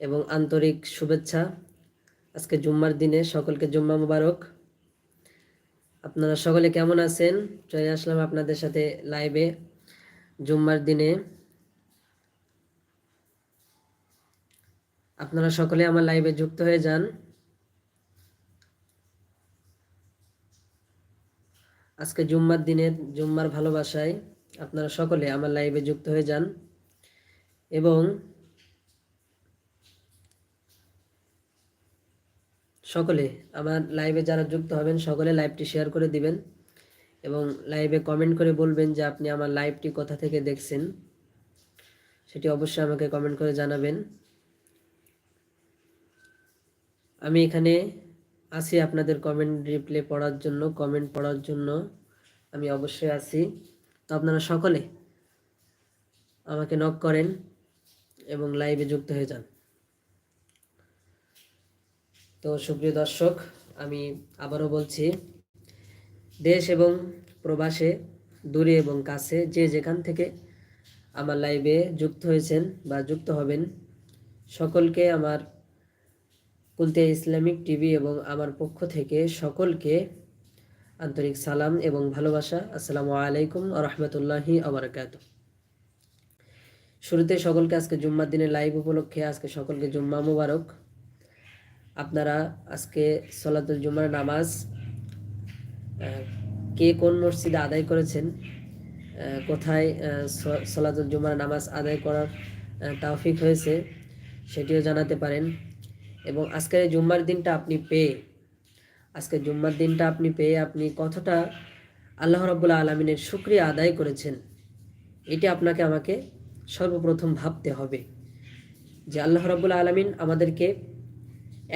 এবং আন্তরিক শুভেচ্ছা। আজকে জুম্মার দিনে সকলকে জুম্মা মুবারক। আপনারা সকলে কেমন আছেন? চলে আসলাম আপনাদের সাথে লাইভে জুম্মার দিনে। আপনারা সকলে আমার লাইভে যুক্ত হয়ে যান। আজকে জুম্মার দিনে, জুম্মার ভালোবাসায় আপনারা সকলে আমার লাইভে যুক্ত হয়ে যান। এবং সকলে আমার লাইভে যারা যুক্ত হবেন, সকলে লাইভটি শেয়ার করে দিবেন এবং লাইভে কমেন্ট করে বলবেন যে আপনি আমার লাইভটি কোথা থেকে দেখছেন। সেটি অবশ্যই আমাকে কমেন্ট করে জানাবেন। আমি এখানে আছি আপনাদের কমেন্ট রিপ্লে পড়ার জন্য কমেন্ট পড়ার জন্য। আমি অবশ্যই আছি। তো আপনারা সকলে আমাকে নক করেন এবং লাইভে যুক্ত হয়ে যান। তো সুপ্রিয় দর্শক, আমি আবারও বলছি, দেশ এবং প্রবাসে, দূরে এবং কাছে যে যেখান থেকে আমার লাইভে যুক্ত হয়েছেন বা যুক্ত হবেন, সকলকে আমার কুলতিয়া ইসলামিক টিভি এবং আমার পক্ষ থেকে সকলকে আন্তরিক সালাম এবং ভালোবাসা। আসসালামু আলাইকুম রহমতুল্লাহি আবরকাত শুরুতে সকলকে আজকে জুম্মার দিনের লাইভ উপলক্ষে আজকে সকলকে জুম্মা মুবারক আপনারা আজকে সলাতুল জুম্মার নামাজ কে কোন মসজিদে আদায় করেছেন কোথায় সলাতুল জুম্মার নামাজ আদায় করার তাওফিক হয়েছে সেটিও জানাতে পারেন। এবং আজকের জুম্মার দিনটা আপনি পেয়ে, আজকে জুম্মার দিনটা আপনি পেয়ে আপনি কতটা আল্লাহ রব্বুল্লা আলমিনের সুক্রিয়া আদায় করেছেন, এটি আপনাকে আমাকে সর্বপ্রথম ভাবতে হবে যে আল্লাহ রব্বুল্লা আলমিন আমাদেরকে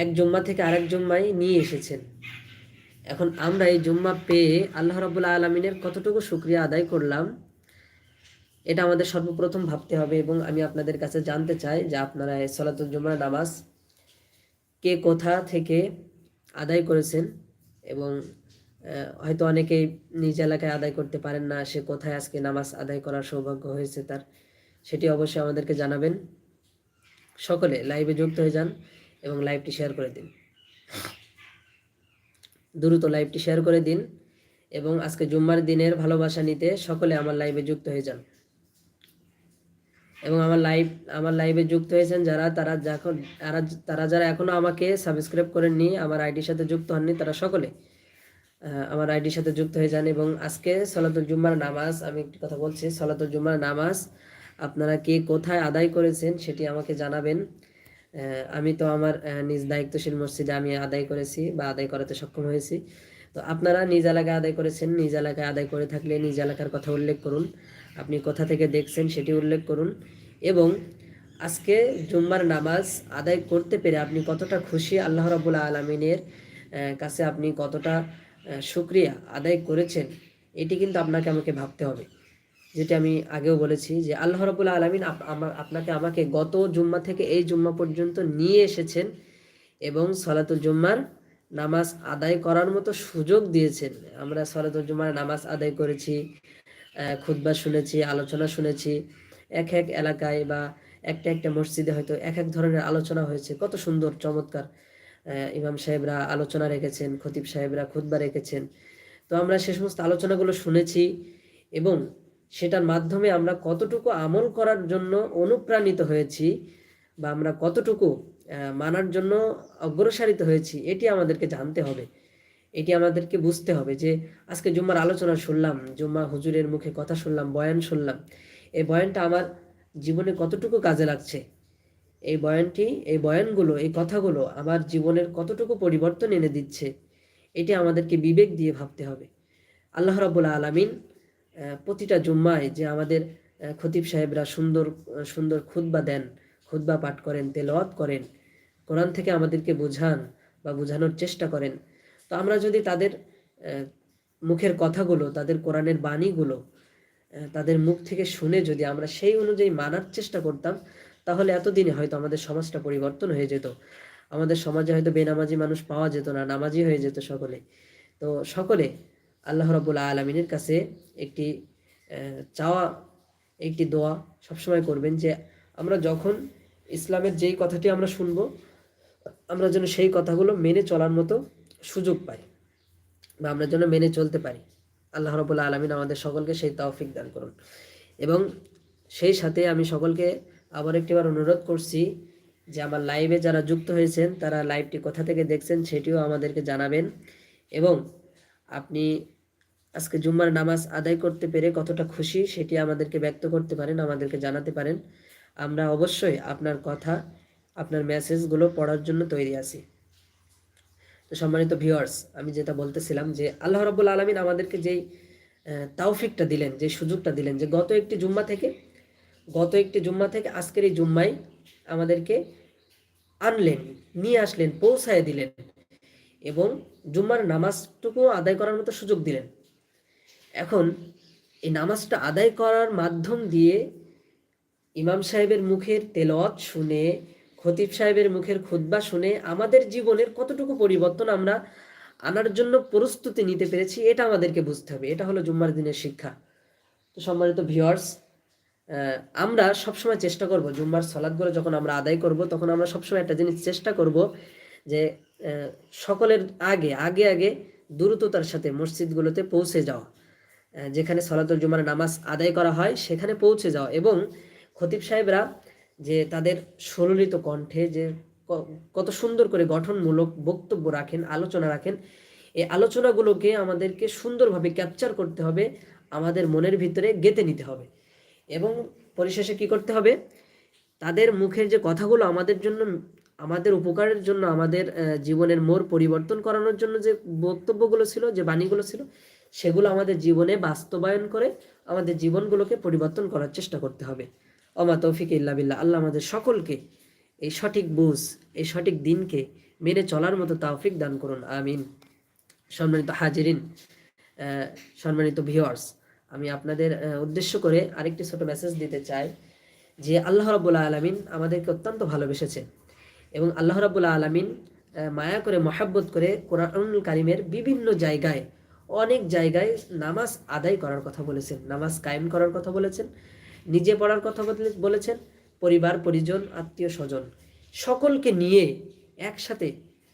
এক জুম্মা থেকে আরেক জুম্মায় নিয়ে এসেছেন। এখন আমরা এই জুম্মা পেয়ে আল্লাহ রব্বুল্লা আলমিনের কতটুকু সুক্রিয়া আদায় করলাম, এটা আমাদের সর্বপ্রথম ভাবতে হবে এবং আমি আপনাদের কাছে জানতে চাই যে আপনারা এই সলাতুল জুম্মার নামাজ কে কোথা থেকে আদায় করেছেন এবং হয়তো অনেকেই নিজ এলাকায় আদায় করতে পারেন না, সে কোথায় আজকে নামাজ আদায় করার সৌভাগ্য হয়েছে তার, সেটি অবশ্যই আমাদেরকে জানাবেন। সকলে লাইভে যুক্ত হয়ে যান। এবং লাইভটি শেয়ার করে দিন। দ্রুত লাইভটি শেয়ার করে দিন এবং আজকে জুম্মার দিনের ভালোবাসা নিতে সকলে আমার লাইভে যুক্ত হয়ে যান। এবং আমার লাইভ আমার লাইভে যুক্ত হয়েছেন যারা, তারা যখন, তারা তারা যারা এখনও আমাকে সাবস্ক্রাইব করেননি, আমার আইডির সাথে যুক্ত হননি, তারা সকলে আমার আইডির সাথে যুক্ত হয়ে যান এবং আজকে সলাতুল জুম্মার নামাজ, আমি একটি কথা বলছি, সলাতুল জুম্মার নামাজ আপনারা কে কোথায় আদায় করেছেন সেটি আমাকে জানাবেন। আমি তো আমার নিজ দায়িত্বশীল মসজিদে আমি আদায় করেছি বা আদায় করাতে সক্ষম হয়েছি। তো আপনারা নিজ এলাকায় আদায় করেছেন, নিজ এলাকায় আদায় করে থাকলে নিজ এলাকার কথা উল্লেখ করুন। আপনি কোথা থেকে দেখছেন সেটি উল্লেখ করুন। এবং আজকে জুম্মার নামাজ আদায় করতে পেরে আপনি কতটা খুশি, আল্লাহ রবুল্লা আলমিনের কাছে আপনি কতটা সুক্রিয়া আদায় করেছেন, এটি কিন্তু আপনাকে আমাকে ভাবতে হবে। যেটা আমি আগেও বলেছি যে আল্লাহ রবুল্লা আলমিন আপনাকে আমাকে গত জুম্মা থেকে এই জুম্মা পর্যন্ত নিয়ে এসেছেন এবং সলাতুল জুম্মার নামাজ আদায় করার মতো সুযোগ দিয়েছেন। আমরা সলাতুল জুম্মার নামাজ আদায় করেছি খুদ্া শুনেছি, আলোচনা শুনেছি। এক এক এলাকায় বা একটা একটা মসজিদে হয়তো এক এক ধরনের আলোচনা হয়েছে। কত সুন্দর, চমৎকার। ইমাম সাহেবরা আলোচনা রেখেছেন, খতিব সাহেবরা খুদ্া রেখেছেন। তো আমরা সে সমস্ত আলোচনাগুলো শুনেছি এবং সেটার মাধ্যমে আমরা কতটুকু আমল করার জন্য অনুপ্রাণিত হয়েছি বা আমরা কতটুকু মানার জন্য অগ্রসারিত হয়েছি, এটি আমাদেরকে জানতে হবে। এটি আমাদেরকে বুঝতে হবে যে আজকে জুম্মার আলোচনা শুনলাম, জুম্মা হুজুরের মুখে কথা শুনলাম, বয়ান শুনলাম। এই বয়ানটা আমার জীবনে কতটুকু কাজে লাগছে? এই বয়ানটি, এই বয়ানগুলো, এই কথাগুলো আমার জীবনের কতটুকু পরিবর্তন এনে দিচ্ছে? এটি আমাদেরকে বিবেক দিয়ে ভাবতে হবে। আল্লাহ রাবুল আলমিন প্রতিটা জুম্মায় যে আমাদের খতিব সাহেবরা সুন্দর সুন্দর খুদ্া দেন খুদ্া পাঠ করেন, তেলওয়াত করেন, কোরআন থেকে আমাদেরকে বোঝান বা বোঝানোর চেষ্টা করেন। তো আমরা যদি তাদের মুখের কথাগুলো, তাদের কোরআনের বাণীগুলো তাদের মুখ থেকে শুনে যদি আমরা সেই অনুযায়ী মানার চেষ্টা করতাম, তাহলে এতদিনে হয়তো আমাদের সমাজটা পরিবর্তন হয়ে যেত। আমাদের সমাজে হয়তো বেনামাজি মানুষ পাওয়া যেত না, নামাজি হয়ে যেত সকলে। তো সকলে আল্লাহ রবুল্লা আলমিনের কাছে একটি চাওয়া, একটি দোয়া সবসময় করবেন যে আমরা যখন ইসলামের যেই কথাটি আমরা শুনব, আমরা যেন সেই কথাগুলো মেনে চলার মতো সুযোগ পাই বা আমরা যেন মেনে চলতে পারি। আল্লাহ রবুল্লা আলমিন আমাদের সকলকে সেই তৌফিক দান করুন। এবং সেই সাথে আমি সকলকে আবার একটিবার অনুরোধ করছি যে আমার লাইভে যারা যুক্ত হয়েছেন, তারা লাইভটি কোথা থেকে দেখছেন সেটিও আমাদেরকে জানাবেন। এবং আপনি আজকে জুম্মার নামাজ আদায় করতে পেরে কতটা খুশি সেটি আমাদেরকে ব্যক্ত করতে পারেন, আমাদেরকে জানাতে পারেন। আমরা অবশ্যই আপনার কথা, আপনার মেসেজগুলো পড়ার জন্য তৈরি আছি। তো সম্মানিত ভিউয়ার্স, আমি যেটা বলতেছিলাম যে আল্লাহ রাবুল আলমিন আমাদেরকে যেই তাওফিকটা দিলেন, যে সুযোগটা দিলেন যে গত একটি জুম্মা থেকে, গত একটি জুম্মা থেকে আজকের এই জুম্মায় আমাদেরকে আনলেন, নিয়ে আসলেন, পৌঁছায় দিলেন এবং জুম্মার নামাজটুকু আদায় করার মতো সুযোগ দিলেন। এখন এই নামাজটা আদায় করার মাধ্যম দিয়ে ইমাম সাহেবের মুখের তেলত শুনে, খতিব সাহেবের মুখের খুতবা শুনে আমাদের জীবনের কতটুকু পরিবর্তন আমরা আনার জন্য প্রস্তুতি নিতে পেরেছি, এটা আমাদেরকে বুঝতে হবে। এটা হলো জুম্মার দিনের শিক্ষা। তো সম্মানিত ভিউয়ার্স আমরা সবসময় চেষ্টা করব, জুম্মার সলাদগুলো যখন আমরা আদায় করব, তখন আমরা সবসময় একটা জিনিস চেষ্টা করব যে সকলের আগে আগে আগে দ্রুততার সাথে মসজিদগুলোতে পৌঁছে যাওয়া। যেখানে সলাতুল জুমার নামাজ আদায় করা হয়, সেখানে পৌঁছে যাওয়া এবং খতিব সাহেবরা যে তাদের সুললিত কণ্ঠে যে কত সুন্দর করে গঠনমূলক বক্তব্য রাখেন, আলোচনা রাখেন, এই আলোচনাগুলোকে আমাদেরকে সুন্দরভাবে ক্যাপচার করতে হবে, আমাদের মনের ভিতরে গেঁথে নিতে হবে। এবং পরিশেষে কি করতে হবে? তাদের মুখের যে কথাগুলো আমাদের জন্য, আমাদের উপকারের জন্য, আমাদের জীবনের মোড় পরিবর্তন করানোর জন্য যে বক্তব্যগুলো ছিল, যে বাণীগুলো ছিল সেগুলো আমাদের জীবনে বাস্তবায়ন করে আমাদের জীবনগুলোকে পরিবর্তন করার চেষ্টা করতে হবে। অমা তৌফিক ইল্লা বিল্লাহ। আল্লাহ আমাদের সকলকে এই সঠিক বুঝ, এই সঠিক দিনকে মেনে চলার মতো তাওফিক দান করুন। আমিন। সম্মানিত হাজিরিন সম্মানিত ভিউয়ার্স আমি আপনাদের উদ্দেশ্য করে আরেকটি ছোট মেসেজ দিতে চাই যে আল্লাহ রাবুল্লাহ আলমিন আমাদেরকে অত্যন্ত ভালোবেসেছে এবং আল্লাহ রাবুল্লাহ আলমিন মায়া করে, মহাব্বত করে কোরআনুল কারিমের বিভিন্ন জায়গায় অনেক জায়গায় নামাজ আদায় করার কথা বলেছেন, নামাজ কায়েম করার কথা বলেছেন, নিজে পড়ার কথা বলেছেন, পরিবার, পরিজন, আত্মীয়, স্বজন, সকলকে নিয়ে একসাথে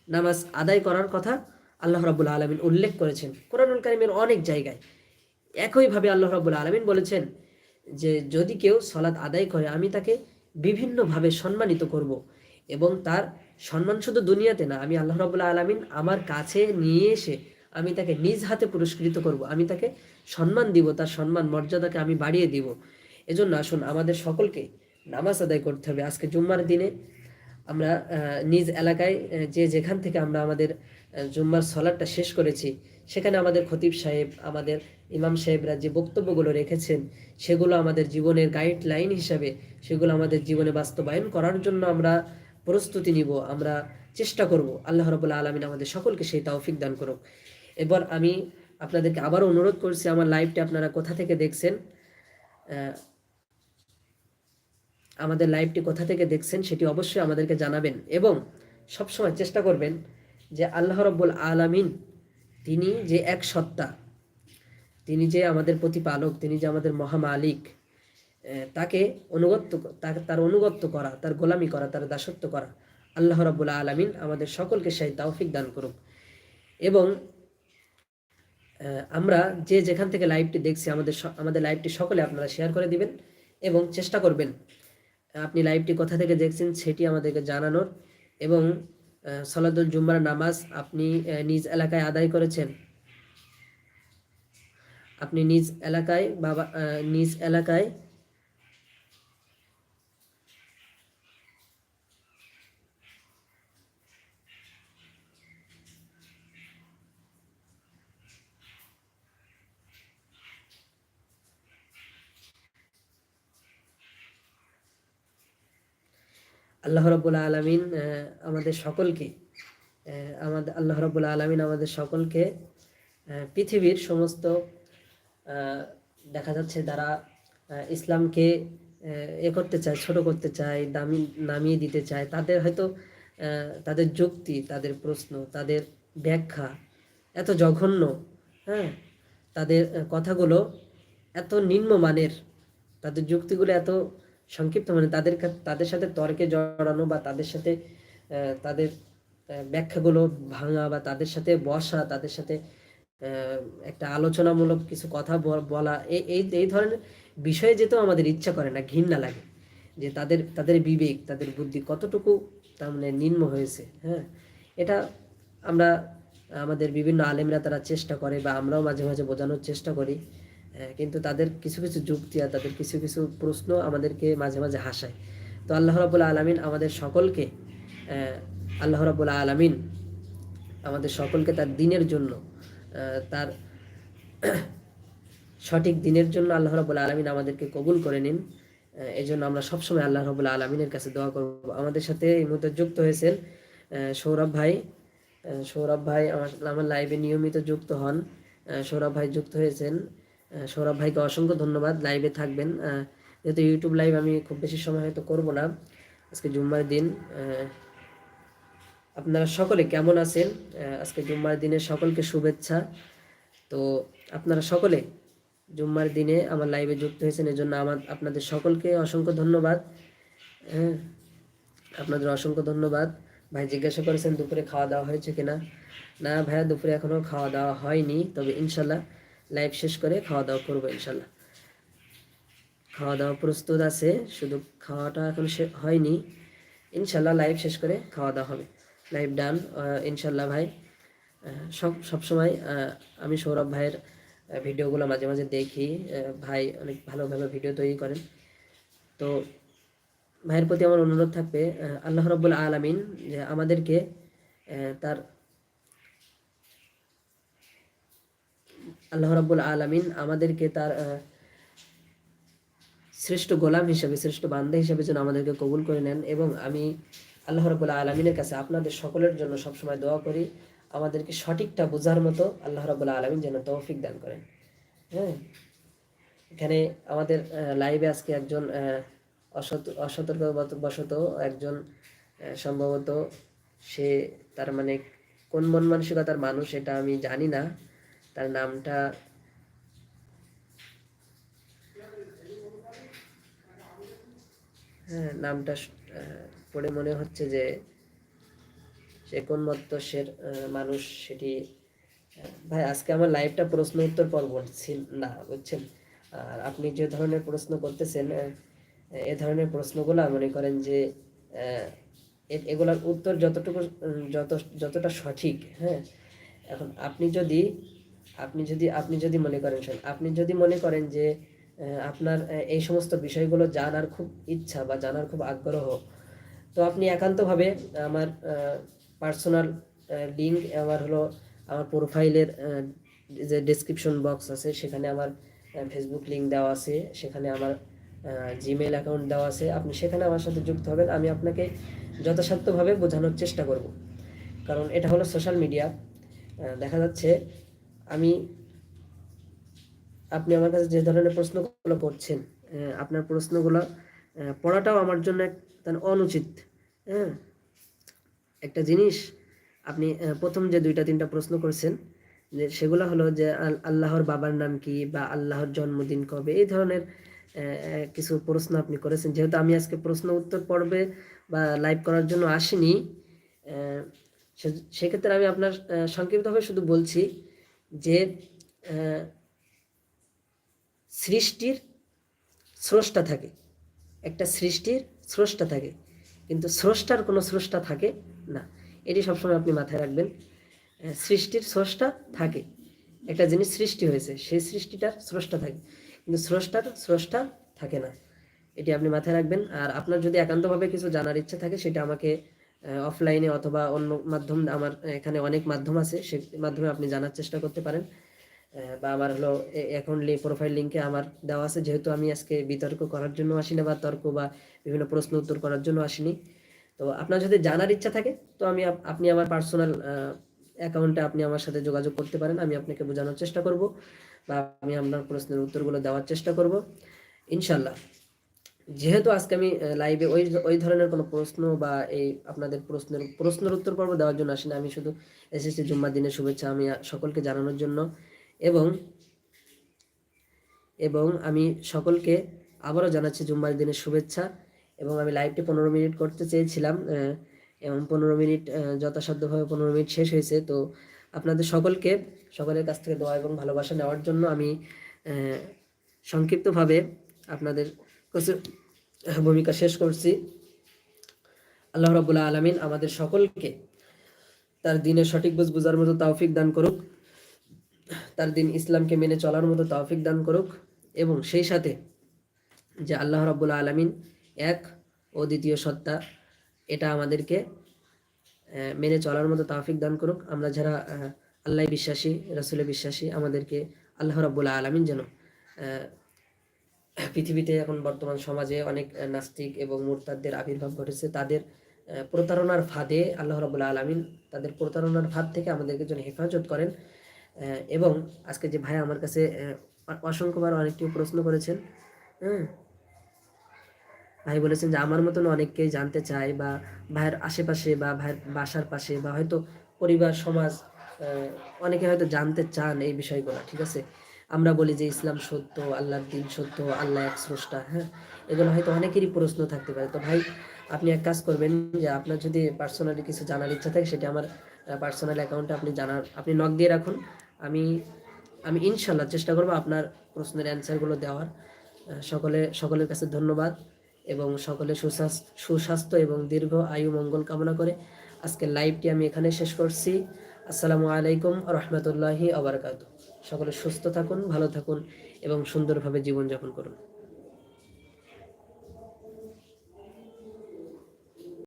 নামাজ আদায় করার কথা আল্লাহ রাবুল আলমিন উল্লেখ করেছেন। কোরআনুল কারিমের অনেক জায়গায় একইভাবে আল্লাহ রাবুল আলমিন বলেছেন যে, যদি কেউ সলাৎ আদায় করে, আমি তাকে বিভিন্নভাবে সম্মানিত করব এবং তার সম্মান শুধু দুনিয়াতে না, আমি আল্লাহ রাবুল্লাহ আলমিন আমার কাছে নিয়ে এসে আমি তাকে নিজ হাতে পুরস্কৃত করব। আমি তাকে সম্মান দিব, তার সম্মান মর্যাদাকে আমি বাড়িয়ে দিব। এজন্য আসুন, আমাদের সকলকে নামাজ আদায় করতে হবে। আজকে জুম্মার দিনে আমরা নিজ এলাকায় যে যেখান থেকে আমরা আমাদের জুম্মার সলাটটা শেষ করেছি, সেখানে আমাদের খতিব সাহেব, আমাদের ইমাম সাহেবরা যে বক্তব্যগুলো রেখেছেন, সেগুলো আমাদের জীবনের গাইডলাইন হিসাবে, সেগুলো আমাদের জীবনে বাস্তবায়ন করার জন্য আমরা প্রস্তুতি নিব, আমরা চেষ্টা করব। আল্লাহ রবুল্লা আলমিন আমাদের সকলকে সেই তৌফিক দান করুক। এবার আমি আপনাদেরকে আবারও অনুরোধ করছি, আমার লাইভটি আপনারা কোথা থেকে দেখছেন? আমাদের লাইভটি কোথা থেকে দেখছেন সেটি অবশ্যই আমাদেরকে জানাবেন এবং সবসময় চেষ্টা করবেন যে আল্লাহ রব্বুল আলামিন তিনি যে এক সত্তা, তিনি যে আমাদের প্রতিপালক, তিনি যে আমাদের মহামালিক তাকে অনুগত্য তার অনুগত্য করা, তার গোলামি করা, তার দাসত্ব করা আল্লাহ রব্বুল আলামিন আমাদের সকলকে সেই তৌফিক দান করুক। এবং আমরা যে যেখান থেকে লাইভটি দেখছি, আমাদের আমাদের লাইভটি সকলে আপনারা শেয়ার করে দিবেন এবং চেষ্টা করবেন আপনি লাইভটি কোথা থেকে দেখছেন সেটি আমাদেরকে জানানোর এবং সলাদুল জুম্মার নামাজ আপনি নিজ এলাকায় আদায় করেছেন। আপনি নিজ এলাকায় বাবা নিজ এলাকায় আল্লাহ রব্বুল আলমিন আমাদের সকলকে আমাদের আল্লাহ রব্বুল আলমিন আমাদের সকলকে পৃথিবীর সমস্ত দেখা যাচ্ছে যারা ইসলামকে এ করতে চায়, ছোট করতে চায়, দামি, নামিয়ে দিতে চায়, তাদের হয়তো তাদের যুক্তি, তাদের প্রশ্ন, তাদের ব্যাখ্যা এত জঘন্য হ্যাঁ? তাদের কথাগুলো এত নিম্নমানের, তাদের যুক্তিগুলো এত সংক্ষিপ্ত মানে তাদের তাদের সাথে তর্কে জড়ানো বা তাদের সাথে তাদের ব্যাখ্যাগুলো ভাঙা বা তাদের সাথে বসা, তাদের সাথে একটা আলোচনামূলক কিছু কথা বলা এই এই ধরনের বিষয়ে যেতেও আমাদের ইচ্ছা করে না, ঘৃণা লাগে। যে তাদের তাদের বিবেক, তাদের বুদ্ধি কতটুকু তার মানে নিম্ন হয়েছে হ্যাঁ? এটা আমরা, আমাদের বিভিন্ন আলেমরা তারা চেষ্টা করে বা আমরাও মাঝে মাঝে বোঝানোর চেষ্টা করি। কিন্তু তাদের কিছু কিছু যুক্তি আর তাদের কিছু কিছু প্রশ্ন আমাদেরকে মাঝে মাঝে হাসায়। তো আল্লাহ রাবুল আলমিন আমাদের সকলকে আল্লাহ রাবুল আলমিন আমাদের সকলকে তার দিনের জন্য তার সঠিক দিনের জন্য আল্লাহ রাবুল আলমিন আমাদেরকে কবুল করে নিন। এই জন্য আমরা সবসময় আল্লাহ রবুল আলমিনের কাছে দোয়া করব। আমাদের সাথে এই মুহূর্তে যুক্ত হয়েছেন সৌরভ ভাই। সৌরভ ভাই আমার আমার লাইভে নিয়মিত যুক্ত হন। সৌরভ ভাই যুক্ত হয়েছেন। সৌরভ ভাইকে অসংখ্য ধন্যবাদ। লাইভে থাকবেন। যেহেতু ইউটিউব লাইভ আমি খুব বেশি সময় হয়তো করব না, আজকে জুম্মার দিন আপনারা সকলে কেমন আছেন? আজকে জুম্মার দিনে সকলকে শুভেচ্ছা। তো আপনারা সকলে জুম্মার দিনে আমার লাইভে যুক্ত হয়েছেন, এজন্য আমার, আপনাদের সকলকে অসংখ্য ধন্যবাদ। হ্যাঁ আপনাদের অসংখ্য ধন্যবাদ। ভাই জিজ্ঞাসা করেছেন দুপুরে খাওয়া দাওয়া হয়েছে কিনা? না ভাইয়া, দুপুরে এখনও খাওয়া দাওয়া হয়নি, তবে ইনশাল্লাহ লাইভ শেষ করে খাওয়া দাওয়া করব ইনশাল্লাহ। খাওয়া দাওয়া প্রস্তুত আছে, শুধু খাওয়াটা এখন হয়নি। ইনশাল্লাহ লাইভ শেষ করে খাওয়া দাওয়া হবে। লাইভ ডান ইনশাল্লাহ ভাই। সব সবসময় আমি সৌরভ ভাইয়ের ভিডিওগুলো মাঝে মাঝে দেখি। ভাই অনেক ভালোভাবে ভিডিও তৈরি করেন। তো ভাইয়ের প্রতি আমার অনুরোধ থাকবে আল্লাহ রব্বুল আলামিন যে আমাদেরকে তার আল্লাহ রব্বুল আলামিন আমাদেরকে তার শ্রেষ্ঠ গোলাম হিসেবে, শ্রেষ্ঠ বান্দা হিসেবে যেন আমাদেরকে কবুল করে নেন এবং আমি আল্লাহ রবুল্লা আলমিনের কাছে আপনাদের সকলের জন্য সবসময় দোয়া করি, আমাদেরকে সঠিকটা বোঝার মতো আল্লাহ রবুল্লা আলমিন যেন তৌফিক দান করেন। হ্যাঁ? এখানে আমাদের লাইভে আজকে একজন অসত অসতর্ক বশত একজন সম্ভবত সে তার মানে কোন মন মানসিকতার মানুষ এটা আমি জানি না। তার নামটা। হ্যাঁ নামটা পড়ে মনে হচ্ছে যে সে কোন মতসের মানুষ সেটি ভাই, আজকে আমার লাইভটা প্রশ্ন উত্তর পর্ব না, বুঝছেন? আর আপনি যে ধরনের প্রশ্ন করতেছেন এ ধরনের প্রশ্নগুলো মনে করেন যে এগুলার উত্তর যতটুকু যত, যতটা সঠিক হ্যাঁ? এখন আপনি যদি আপনি যদি আপনি যদি মনে করেন আপনি যদি মনে করেন যে আপনার এই সমস্ত বিষয়গুলো জানার খুব ইচ্ছা বা জানার খুব আগ্রহ, তো আপনি একান্তভাবে আমার পার্সোনাল লিঙ্ক আমার হলো আমার প্রোফাইলের যে ডেসক্রিপশন বক্স আছে, সেখানে আমার ফেসবুক লিঙ্ক দেওয়া আছে, সেখানে আমার জিমেল অ্যাকাউন্ট দেওয়া আছে, আপনি সেখানে আমার সাথে যুক্ত হবেন, আমি আপনাকে যথাসাধ্যভাবে বোঝানোর চেষ্টা করব। কারণ এটা হলো সোশ্যাল মিডিয়া দেখা যাচ্ছে আমি, আপনি আমার কাছে যে ধরনের প্রশ্নগুলো করছেন আপনার প্রশ্নগুলো পড়াটাও আমার জন্য অনুচিত হ্যাঁ? একটা জিনিস, আপনি প্রথম যে দুইটা, তিনটা প্রশ্ন করছেন, যে সেগুলো হলো যে আল- আল্লাহর বাবার নাম কি বা আল্লাহর জন্মদিন কবে, এই ধরনের কিছু প্রশ্ন আপনি করেছেন। যেহেতু আমি আজকে প্রশ্ন উত্তর পর্বে বা লাইভ করার জন্য আসিনি সেক্ষেত্রে আমি আপনার সংক্ষিপ্তভাবে শুধু বলছি যে সৃষ্টির স্রষ্টা থাকে। একটা সৃষ্টির স্রষ্টা থাকে, কিন্তু স্রষ্টার কোনো স্রষ্টা থাকে না। এটি সবসময় আপনি মাথায় রাখবেন সৃষ্টির স্রষ্টা থাকে। একটা জিনিস সৃষ্টি হয়েছে, সেই সৃষ্টিটার স্রষ্টা থাকে, কিন্তু স্রষ্টার স্রষ্টা থাকে না। এটি আপনি মাথায় রাখবেন, আর আপনার যদি একান্তভাবে কিছু জানার ইচ্ছা থাকে, সেটা আমাকে অফলাইনে অথবা অন্য মাধ্যম, আমার এখানে অনেক মাধ্যম আছে, সে মাধ্যমে আপনি জানার চেষ্টা করতে পারেন। বা আমার হলো অ্যাকাউন্ট প্রোফাইল লিঙ্কে আমার দেওয়া আছে, যেহেতু আমি আজকে বিতর্ক করার জন্য আসিনি বা তর্ক বা বিভিন্ন প্রশ্ন উত্তর করার জন্য আসিনি। তো আপনার যদি জানার ইচ্ছা থাকে, তো আমি আপ- আপনি আমার পার্সোনাল অ্যাকাউন্টে আপনি আমার সাথে যোগাযোগ করতে পারেন, আমি আপনাকে বোঝানোর চেষ্টা করব বা আমি আপনার প্রশ্নের উত্তরগুলো দেওয়ার চেষ্টা করব। ইনশাল্লাহ যেহেতু আজকে আমি লাইভে ওই ওই ধরনের কোনো প্রশ্ন বা এই আপনাদের প্রশ্নের প্রশ্নের উত্তর পর্ব দেওয়ার জন্য আসিনি। আমি শুধু এসেছি জুম্মার দিনের শুভেচ্ছা আমি সকলকে জানানোর জন্য এবং এবং আমি সকলকে আবারও জানাচ্ছি জুম্মার দিনের শুভেচ্ছা এবং আমি লাইভটি পনেরো মিনিট করতে চেয়েছিলাম এবং পনেরো মিনিট যথাসাধ্যভাবে পনেরো মিনিট শেষ হয়েছে। তো আপনাদের সকলকে, সকলের কাছ থেকে দোয়া এবং ভালোবাসা নেওয়ার জন্য আমি সংক্ষিপ্তভাবে আপনাদের ভূমিকা শেষ করছি। আল্লাহ রবুল্লা আলমিন আমাদের সকলকে তার দিনের সঠিক বুঝ বোঝার মতো তাওফিক দান করুক। তার দিন ইসলামকে মেনে চলার মতো তাওফিক দান করুক এবং সেই সাথে যে আল্লাহ রব্বুল আলমিন এক ও দ্বিতীয় সত্তা, এটা আমাদেরকে মেনে চলার মতো তাফিক দান করুক। আমরা যারা আল্লাহ বিশ্বাসী, রসুলে বিশ্বাসী, আমাদেরকে আল্লাহ রব্বুল আলমিন যেন পৃথিবীতে এখন বর্তমান সমাজে অনেক নাস্তিক এবং মুরতাদদের আবির্ভাব ঘটেছে। তাদের প্রতারণার ফাঁদে আল্লাহ রবুল্লা আলমিন তাদের প্রতারণার ফাঁদ থেকে আমাদেরকে যেন হেফাজত করেন। এবং আজকে যে ভাই আমার কাছে অসংখ্যবার অনেকটি প্রশ্ন করেছেন হ্যাঁ? ভাই বলেছেন যে, আমার মতন অনেককেই জানতে চায় বা ভাইয়ের আশেপাশে বা ভাইয়ের বাসার পাশে বা হয়তো পরিবার, সমাজ অনেকে হয়তো জানতে চান এই বিষয়গুলো, ঠিক আছে? আমরা বলি যে ইসলাম সত্য, আল্লাহর দিন সত্য, আল্লাহ এক স্রষ্টা হ্যাঁ? এগুলো হয়তো অনেকেরই প্রশ্ন থাকতে পারে। তো ভাই, আপনি এক কাজ করবেন যে আপনার যদি পার্সোনালি কিছু জানার ইচ্ছা থাকে, সেটা আমার পার্সোনাল অ্যাকাউন্টে আপনি জানার, আপনি নক দিয়ে রাখুন। আমি আমি ইনশাল্লাহ চেষ্টা করব আপনার প্রশ্নের অ্যান্সারগুলো দেওয়ার। সকলে, সকলের কাছে ধন্যবাদ এবং সকলে সুস্বাস্থ্য সুস্বাস্থ্য এবং দীর্ঘ আয়ু মঙ্গল কামনা করে আজকের লাইভটি আমি এখানে শেষ করছি। আসসালামু আলাইকুম রহমতুল্লাহি আবরকাত সকলে সুস্থ থাকুন ভালো থাকুন এবং সুন্দরভাবে জীবনযাপন করুন।